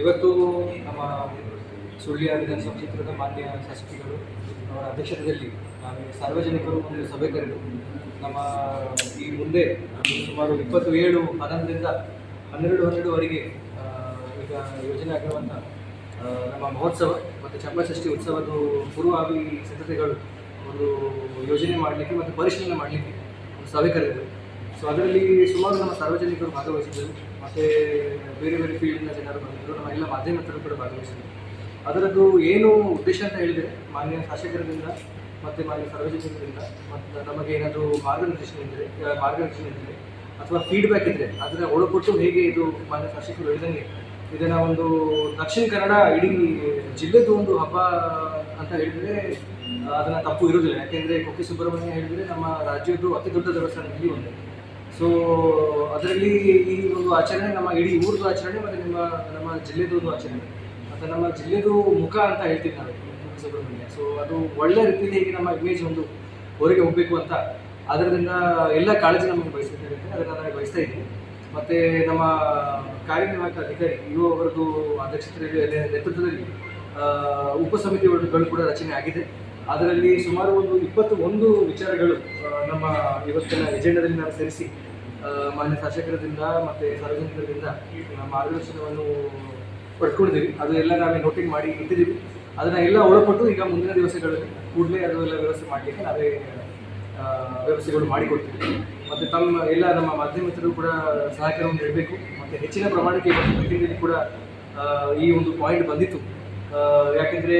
ಇವತ್ತು ನಮ್ಮ ಸುಳ್ಯ ವಿಧಾನಸಭಾ ಕ್ಷೇತ್ರದ ಮಾನ್ಯ ಶಾಸಕಿಗಳು ಅವರ ಅಧ್ಯಕ್ಷತೆಯಲ್ಲಿ ನಾವು ಸಾರ್ವಜನಿಕರು ಒಂದು ಸಭೆ ಕರೆದು ನಮ್ಮ ಈ ಮುಂದೆ ಸುಮಾರು ಇಪ್ಪತ್ತು ಏಳು ಹನ್ನೊಂದರಿಂದ ಹನ್ನೆರಡು, ಹನ್ನೆರಡುವರೆಗೆ ಈಗ ಯೋಜನೆ ಆಗಿರುವಂಥ ನಮ್ಮ ಮಹೋತ್ಸವ ಮತ್ತು ಚಂಪಾಷಷ್ಠಿ ಉತ್ಸವದ ಪೂರ್ವಭಾವಿ ಸಿದ್ಧತೆಗಳು ಒಂದು ಯೋಜನೆ ಮಾಡಲಿಕ್ಕೆ ಮತ್ತು ಪರಿಶೀಲನೆ ಮಾಡಲಿಕ್ಕೆ ಒಂದು ಸಭೆ ಕರೆದಿದೆ ಸೊ ಅದರಲ್ಲಿ ಸುಮಾರು ನಮ್ಮ ಸಾರ್ವಜನಿಕರು ಭಾಗವಹಿಸಿದರು ಮತ್ತು ಬೇರೆ ಬೇರೆ ಫೀಲ್ಡ್ನ ಜನರು ಬಂದಿದ್ದರು. ನಮ್ಮ ಎಲ್ಲ ಮಾಧ್ಯಮಿಕರು ಕೂಡ ಭಾಗವಹಿಸಿದರು ಅದರದ್ದು ಏನು ಉದ್ದೇಶ ಅಂತ ಹೇಳಿದರೆ ಮಾನ್ಯ ಶಾಸಕರಿಂದ ಮತ್ತು ಮಾನ್ಯ ಸಾರ್ವಜನಿಕರಿಂದ ಮತ್ತು ನಮಗೆ ಏನಾದರೂ ಮಾರ್ಗದರ್ಶನ ಇದ್ದರೆ ಮಾರ್ಗದರ್ಶನ ಇದ್ದರೆ ಅಥವಾ ಫೀಡ್ಬ್ಯಾಕ್ ಇದ್ದರೆ ಅದರ ಒಳಪಟ್ಟು ಹೇಗೆ ಇದು ಮಾನ್ಯ ಶಾಸಕರು ಹೇಳಿದಂಗೆ ಇದನ್ನು ಒಂದು ದಕ್ಷಿಣ ಕನ್ನಡ ಇಡೀ ಜಿಲ್ಲೆದು ಒಂದು ಹಬ್ಬ ಅಂತ ಹೇಳಿದರೆ ಅದನ್ನು ತಪ್ಪು ಇರೋದಿಲ್ಲ ಯಾಕೆಂದರೆ ಕುಕ್ಕೆ ಸುಬ್ರಹ್ಮಣ್ಯ ಹೇಳಿದರೆ ನಮ್ಮ ರಾಜ್ಯದ್ದು ಅತಿ ದೊಡ್ಡ ದೇವಸ್ಥಾನದಲ್ಲಿ ಒಂದು. ಸೊ ಅದರಲ್ಲಿ ಈ ಒಂದು ಆಚರಣೆ ನಮ್ಮ ಇಡೀ ಊರದ್ದು ಆಚರಣೆ ಮತ್ತು ನಿಮ್ಮ ನಮ್ಮ ಜಿಲ್ಲೆದು ಒಂದು ಆಚರಣೆ. ಮತ್ತು ನಮ್ಮ ಜಿಲ್ಲೆದು ಮುಖ ಅಂತ ನಾವು ಕುಕ್ಕೆ ಸುಬ್ರಹ್ಮಣ್ಯ ಸೊ ಅದು ಒಳ್ಳೆ ರೀತಿಯಲ್ಲಿ ಹೇಗೆ ನಮ್ಮ ಇಮೇಜ್ ಒಂದು ಹೊರಗೆ ಹೋಗಬೇಕು ಅಂತ ಅದರಿಂದ ಎಲ್ಲ ಕಾಳಜಿ ನಮಗೆ ಬಯಸಬೇಕಾಗುತ್ತೆ ಅದನ್ನು ನಾನು ಬಯಸ್ತಾ ಇದ್ದೀನಿ ಮತ್ತು ನಮ್ಮ ಕಾರ್ಯನಿರ್ವಾಹಕ ಅಧಿಕಾರಿ ಇವು ಅವರದ್ದು ಅಧ್ಯಕ್ಷತೆಯಲ್ಲಿ ನೇತೃತ್ವದಲ್ಲಿ ಉಪಸಮಿತಿಗಳು ಕೂಡ ರಚನೆ ಆಗಿದೆ. ಅದರಲ್ಲಿ ಸುಮಾರು ಒಂದು ಇಪ್ಪತ್ತು ಒಂದು ವಿಚಾರಗಳು ನಮ್ಮ ಇವತ್ತಿನ ಎಜೆಂಡಾದಲ್ಲಿ ನಾವು ಸೇರಿಸಿ ಮಾನ್ಯ ಶಾಸಕರದಿಂದ ಮತ್ತು ಸಾರ್ವಜನಿಕರಿಂದ ಮಾರ್ಗದರ್ಶನವನ್ನು ಪಡ್ಕೊಂಡಿದ್ದೀವಿ. ಅದು ಎಲ್ಲ ನಾವೇ ನೋಟಿಂಗ್ ಮಾಡಿ ಇಟ್ಟಿದ್ದೀವಿ. ಅದನ್ನು ಎಲ್ಲ ಒಳಪಟ್ಟು ಈಗ ಮುಂದಿನ ದಿವಸಗಳಲ್ಲಿ ಕೂಡಲೇ ಅದು ಎಲ್ಲ ವ್ಯವಸ್ಥೆ ಮಾಡಲಿಕ್ಕೆ ನಾವೇ ವ್ಯವಸ್ಥೆಗಳು ಮಾಡಿಕೊಡ್ತೀವಿ. ಮತ್ತು ತಮ್ಮ ಎಲ್ಲ ನಮ್ಮ ಮಾಧ್ಯಮಿಕರು ಕೂಡ ಸಹಕಾರವನ್ನು ನೀಡಬೇಕು. ಮತ್ತು ಹೆಚ್ಚಿನ ಪ್ರಮಾಣಕ್ಕೆ ಕೂಡ ಈ ಒಂದು ಪಾಯಿಂಟ್ ಬಂದಿತ್ತು. ಯಾಕೆಂದರೆ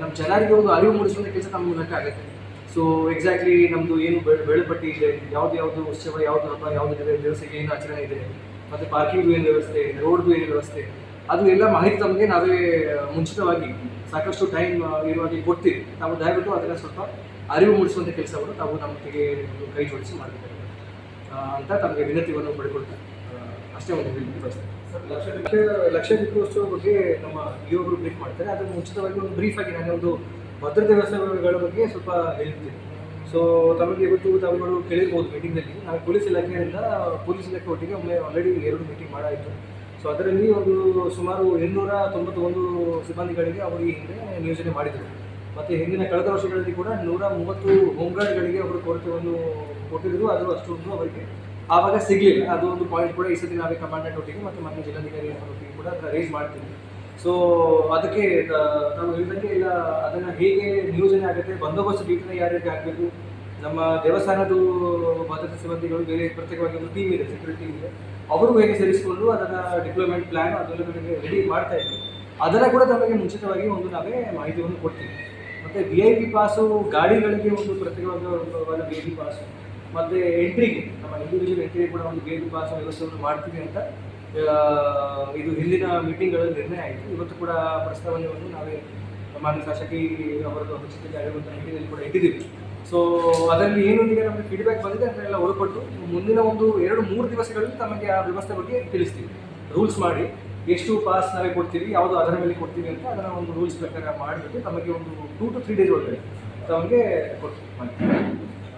ನಮ್ಮ ಜನರಿಗೆ ಒಂದು ಅರಿವು ಮೂಡಿಸುವಂಥ ಕೆಲಸ ನಮ್ಮ ಮೂಲಕ ಆಗುತ್ತೆ. ಸೊ ಎಕ್ಸಾಕ್ಟ್ಲಿ ನಮ್ಮದು ಏನು ಬೆಳ್ ಬೆಳೆಪಟ್ಟಿ ಇದೆ, ಯಾವ್ದು ಯಾವುದು ಉತ್ಸವ, ಯಾವುದು ಹಬ್ಬ, ಯಾವುದು ವ್ಯವಸ್ಥೆಗೆ ಏನು ಆಚರಣೆ ಇದೆ, ಮತ್ತು ಪಾರ್ಕಿಂಗ್ ಏನು ವ್ಯವಸ್ಥೆ ರೋಡ್ದು ಏನು ವ್ಯವಸ್ಥೆ, ಅದು ಎಲ್ಲ ಮಾಹಿತಿ ತಮಗೆ ನಾವೇ ಮುಂಚಿತವಾಗಿ ಸಾಕಷ್ಟು ಟೈಮ್ ಇರುವಾಗಿ ಕೊಡ್ತೀವಿ. ನಾವು ದಯವಿಟ್ಟು ಅದನ್ನು ಸ್ವಲ್ಪ ಅರಿವು ಮೂಡಿಸುವಂಥ ಕೆಲಸವನ್ನು ತಾವು ನಮಗೆ ಕೈ ಜೋಡಿಸಿ ಮಾಡಬೇಕು ಅಂತ ತಮಗೆ ವಿನಂತಿಯನ್ನು ಪಡ್ಕೊಳ್ತಾರೆ ಅಷ್ಟೇ ಒಂದು ಬಯಸ್ತೇನೆ ಲಕ್ಷ ದೀಪೋತ್ಸವ ಬಗ್ಗೆ ನಮ್ಮ ಯುವಕರು ಬ್ರೀಫ್ ಮಾಡ್ತಾರೆ. ಅದನ್ನು ಮುಂಚಿತವಾಗಿ ಒಂದು ಬ್ರೀಫ್ ಆಗಿ ನಾನು ಒಂದು ಭದ್ರತೆ ವ್ಯವಸ್ಥೆಗಳ ಬಗ್ಗೆ ಸ್ವಲ್ಪ ಹೇಳ್ತೀನಿ. ಸೊ ತಮಗೆ ಇವತ್ತು ತಾವುಗಳು ಕೇಳಿರ್ಬೋದು ಮೀಟಿಂಗಲ್ಲಿ ನಾವು ಪೊಲೀಸ್ ಇಲಾಖೆಯಿಂದ, ಪೊಲೀಸ್ ಇಲಾಖೆ ಒಟ್ಟಿಗೆ ಒಮ್ಮೆ ಆಲ್ರೆಡಿ ಎರಡು ಮೀಟಿಂಗ್ ಮಾಡಾಯಿತು. ಸೊ ಅದರಲ್ಲಿ ಒಂದು ಸುಮಾರು ಇನ್ನೂರ ತೊಂಬತ್ತೊಂದು ಸಿಬ್ಬಂದಿಗಳಿಗೆ ಅವರು ಈ ಹಿಂದೆ ನಿಯೋಜನೆ ಮಾಡಿದರು. ಮತ್ತು ಹಿಂದಿನ ಕಳೆದ ವರ್ಷಗಳಲ್ಲಿ ಕೂಡ ನೂರ ಮೂವತ್ತು ಹೋಮ್ಗಾರ್ಡ್ಗಳಿಗೆ ಅವರು ಕೊರತೆಯನ್ನು ಕೊಟ್ಟಿದ್ದರು ಅದು ಅಷ್ಟೊಂದು ಅವರಿಗೆ. ಆವಾಗ ಸಿಗಲಿಲ್ಲ. ಅದು ಒಂದು ಪಾಯಿಂಟ್ ಕೂಡ ಈ ಸತಿ ನಾವೇ ಕಮಾಂಡೆಂಟ್ ಒಟ್ಟಿಗೆ ಮತ್ತು ಮಾನ್ಯ ಜಿಲ್ಲಾಧಿಕಾರಿ ಅವರೊಟ್ಟಿಗೆ ಕೂಡ ಅದನ್ನ ರೇಸ್ ಮಾಡ್ತೀವಿ. ಸೊ ಅದಕ್ಕೆ ನಾವು ಹೇಳಿದಂಗೆ ಇಲ್ಲ ಅದನ್ನು ಹೇಗೆ ನಿಯೋಜನೆ ಆಗುತ್ತೆ, ಬಂದೋಬಸ್ತ್ ಡ್ಯೂಟಿನ ಯಾರ್ಯಾರಿಗೆ ಆಗಬೇಕು? ನಮ್ಮ ದೇವಸ್ಥಾನದ ಭದ್ರತಾ ಸಿಬ್ಬಂದಿಗಳು ಬೇರೆ ಪ್ರತ್ಯೇಕವಾಗಿ ಒಂದು ಟೀಮ್ ಇದೆ ಸೆಕ್ಯೂರಿಟಿ ಇದೆ. ಅವರು ಹೇಗೆ ಸೇರಿಸಿಕೊಂಡು ಅದನ್ನು ಡಿಪ್ಲೊಯ್ಮೆಂಟ್ ಪ್ಲ್ಯಾನ್ ಅದೆಲ್ಲ ರೆಡಿ ಮಾಡ್ತಾ ಇದ್ದೀವಿ ಅದನ್ನು ಕೂಡ ನಮಗೆ ಮುಂಚಿತವಾಗಿ ಒಂದು ನಾವೇ ಮಾಹಿತಿಯನ್ನು ಕೊಡ್ತೀವಿ. ಮತ್ತು ವಿ ಐ ಪಿ ಪಾಸು ಗಾಡಿಗಳಿಗೆ ಒಂದು ಪ್ರತ್ಯೇಕವಾದ ವಿ ಐ ಪಿ ಪಾಸು ಮತ್ತು ಎಂಟ್ರಿಗೆ ನಮ್ಮ ಇಂಡಿವಿಜುವಲ್ ಎಂಟ್ರಿಗೆ ಕೂಡ ಒಂದು ಗೇಟ್ ಪಾಸ್ ವ್ಯವಸ್ಥೆಯನ್ನು ಮಾಡ್ತೀವಿ ಅಂತ ಇದು ಹಿಂದಿನ ಮೀಟಿಂಗ್ಗಳಲ್ಲಿ ನಿರ್ಣಯ ಆಯಿತು. ಇವತ್ತು ಕೂಡ ಪ್ರಸ್ತಾವನೆಯನ್ನು ನಾವೇ ಮಾನ್ಯ ಶಾಸಕಿ ಅವರದ್ದು ಅಧ್ಯಕ್ಷತೆಯಲ್ಲಿ ಆಗಿರುವಂಥ ಮೀಟಿಂಗಲ್ಲಿ ಕೂಡ ಇಟ್ಟಿದ್ದೀವಿ. ಸೊ ಅದರಲ್ಲಿ ಏನು ಈಗ ನಮಗೆ ಫೀಡ್ಬ್ಯಾಕ್ ಬಂದಿದೆ ಅದನ್ನೆಲ್ಲ ಒಳಪಟ್ಟು ಮುಂದಿನ ಒಂದು ಎರಡು, ಮೂರು ದಿವಸಗಳಲ್ಲಿ ತಮಗೆ ಆ ವ್ಯವಸ್ಥೆ ಬಗ್ಗೆ ತಿಳಿಸ್ತೀವಿ. ರೂಲ್ಸ್ ಮಾಡಿ, ಎಷ್ಟು ಪಾಸ್ ನಾವೇ ಕೊಡ್ತೀವಿ, ಯಾವುದು ಅದರ ಮೇಲೆ ಕೊಡ್ತೀವಿ ಅಂತ ಅದನ್ನು ಒಂದು ರೂಲ್ಸ್ ಪ್ರಕಾರ ಮಾಡಿಬಿಟ್ಟು ತಮಗೆ ಒಂದು ಟೂ ಟು ತ್ರೀ ಡೇಸ್ ಒಳಗಡೆ ತಮಗೆ ಕೊಡ್ತೀವಿ.